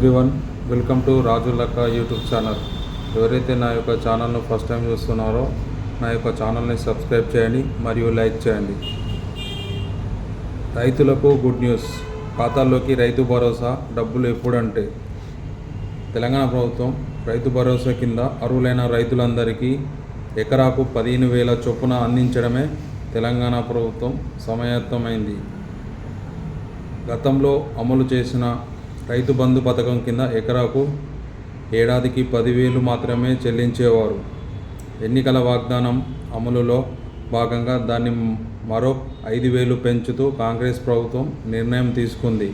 Everyone welcome to రాజు లక్క YouTube channel. ఎవరైతే నా యొక్క ఛానల్ను ఫస్ట్ టైం చూస్తున్నారో నా యొక్క ఛానల్ని సబ్స్క్రైబ్ చేయండి మరియు లైక్ చేయండి. రైతులకు గుడ్ న్యూస్. ఖాతాల్లోకి రైతు భరోసా డబ్బులు ఎప్పుడంటే? తెలంగాణ ప్రభుత్వం రైతు భరోసా కింద అర్హులైన రైతులందరికీ ఎకరాకు పదిహేను వేల చొప్పున అందించడమే తెలంగాణ ప్రభుత్వం సమయత్తమైంది గతంలో అమలు చేసిన రైతు బంధు పథకం కింద ఎకరాకు ఏడాదికి పదివేలు మాత్రమే చెల్లించేవారు. ఎన్నికల వాగ్దానం అమలులో భాగంగా దాన్ని మరో ఐదు వేలు పెంచుతూ కాంగ్రెస్ ప్రభుత్వం నిర్ణయం తీసుకుంది.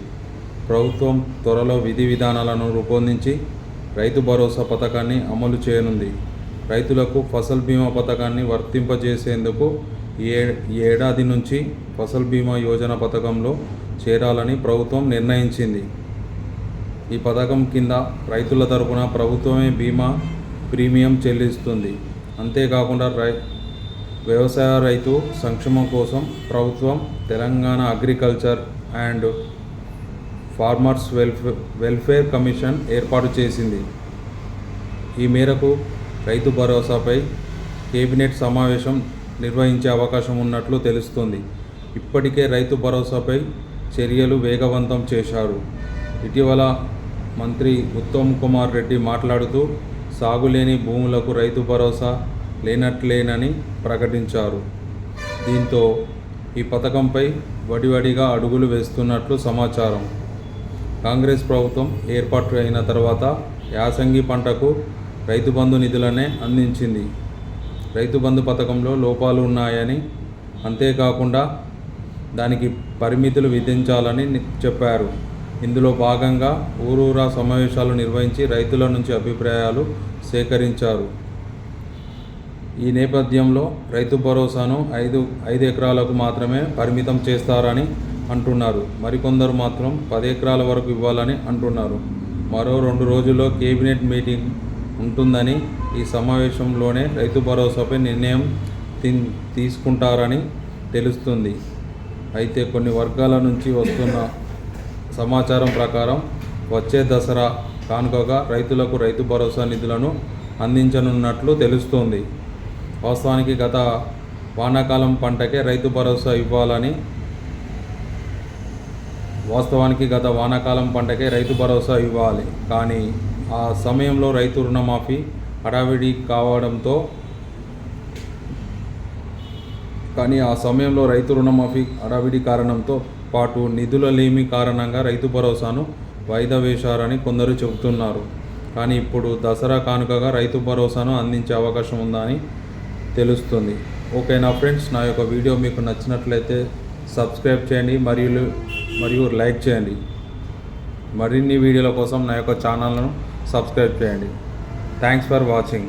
ప్రభుత్వం త్వరలో విధి విధానాలను రూపొందించి రైతు భరోసా పథకాన్ని అమలు చేయనుంది. రైతులకు ఫసల్ బీమా పథకాన్ని వర్తింపజేసేందుకు ఈ ఏ- ఏడాది నుంచి ఫసల్ బీమా యోజన పథకంలో చేరాలని ప్రభుత్వం నిర్ణయించింది. ఈ పథకం కింద రైతుల తరపున ప్రభుత్వమే బీమా ప్రీమియం చెల్లిస్తుంది. అంతేకాకుండా రై వ్యవసాయ రైతు సంక్షేమం కోసం ప్రభుత్వం Telangana agriculture and farmers welfare welfare commission ఏర్పాటు చేసింది. ఈ మేరకు రైతు భరోసాపై కేబినెట్ సమావేశం నిర్వహించే అవకాశం ఉన్నట్లు తెలుస్తుంది. ఇప్పటికే రైతు భరోసాపై చర్యలు వేగవంతం చేశారు. ఇటీవల మంత్రి ఉత్తమ్ కుమార్ రెడ్డి మాట్లాడుతూ సాగులేని భూములకు రైతు భరోసా లేనట్లేనని ప్రకటించారు. దీంతో ఈ పథకంపై వడివడిగా అడుగులు వేస్తున్నట్లు సమాచారం. కాంగ్రెస్ ప్రభుత్వం ఏర్పాటు అయిన తర్వాత యాసంగి పంటకు రైతు బంధు నిధులనే అందించింది. రైతు బంధు పథకంలో లోపాలు ఉన్నాయని అంతేకాకుండా దానికి పరిమితులు విధించాలని చెప్పారు. ఇందులో భాగంగా ఊరూరా సమావేశాలు నిర్వహించి రైతుల నుంచి అభిప్రాయాలు సేకరించారు. ఈ నేపథ్యంలో రైతు భరోసాను ఐదు ఐదు ఎకరాలకు మాత్రమే పరిమితం చేస్తారని అంటున్నారు. మరికొందరు మాత్రం పది ఎకరాల వరకు ఇవ్వాలని అంటున్నారు. మరో రెండు రోజుల్లో కేబినెట్ మీటింగ్ ఉంటుందని ఈ సమావేశంలోనే రైతు భరోసాపై నిర్ణయం తీ- తీసుకుంటారని తెలుస్తుంది. అయితే కొన్ని వర్గాల నుంచి వస్తున్న సమాచారం ప్రకారం వచ్చే దసరా కానుకగా రైతులకు రైతు భరోసా నిధులను అందించనున్నట్లు తెలుస్తోంది. వాస్తవానికి గత వానాకాలం పంటకే రైతు భరోసా ఇవ్వాలని వాస్తవానికి గత వానాకాలం పంటకే రైతు భరోసా ఇవ్వాలి. కానీ ఆ సమయంలో రైతు రుణమాఫీ హడావిడి కావడంతో కానీ ఆ సమయంలో రైతు రుణమాఫీ హడావిడి కారణంతో పాటు నిధుల లేమి కారణంగా రైతు భరోసాను వాయిదా వేశారని కొందరు చెబుతున్నారు. కానీ ఇప్పుడు దసరా కానుకగా రైతు భరోసాను అందించే అవకాశం ఉందని తెలుస్తుంది. ఓకే నా ఫ్రెండ్స్? నా యొక్క వీడియో మీకు నచ్చినట్లయితే సబ్స్క్రైబ్ చేయండి మరియు మరియు లైక్ చేయండి. మరిన్ని వీడియోల కోసం నా యొక్క ఛానల్ను సబ్స్క్రైబ్ చేయండి. Thanks for watching.